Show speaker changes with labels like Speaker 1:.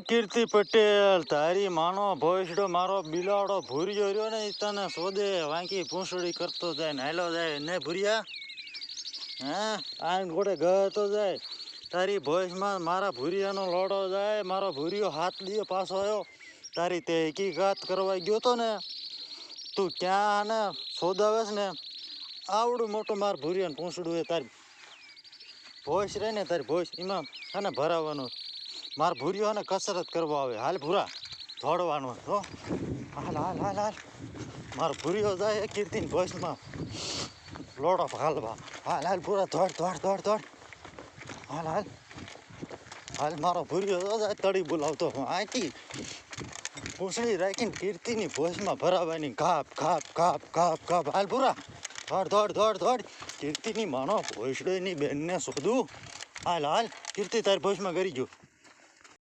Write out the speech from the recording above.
Speaker 1: કીર્તિ પટેલ તારી માનો ભોસડો મારો બિલાડો ભૂરિયો રહ્યો ને તને સોદે વાંકી પૂંછડી કરતો જાય ને હાલો જાય ને ભૂરિયા. હા? આ ગોડે ગતો જાય. તારી ભોયસમાં મારા ભૂરિયાનો લોડો જાય, મારો ભૂરિયો હાથ દિયો પાછો આવ્યો તારી તે હકીકાત કરવા ગયો તો ને? તું ક્યાં ને સોદાવેસ ને? આવડું મોટું માર ભૂરિયાને પૂંછડું એ તારી ભોસ રહે ને તારી ભોયસ એમાં અને ભરાવાનું. માર ભૂર્યો અને કસરત કરવા આવે. હાલ ભૂરા, દોડવાનું હો. હાલ હાલ હાલ હાલ. માર ભૂરિયો જાય કીર્તિન ભોસમાં લોડો હાલવા. હાલ હાલ પૂરા દોડ દોડ દોડ દોડ. હાલ હાલ. હાલ, મારો ભૂરિયો તો જાય તળી બોલાવતો હું. આથી પૂછડી રાખીને કીર્તિની ભોસમાં ભરાવાની કાપ કાપ કાપ કાપ કાપ હાલ પૂરા દોડ દોડ દોડ દોડ. કીર્તિની માનો ભોસડીની બેનને શોધું. હાલ હાલ. કીર્તિ તારી ભોસમાં કરી ગયો.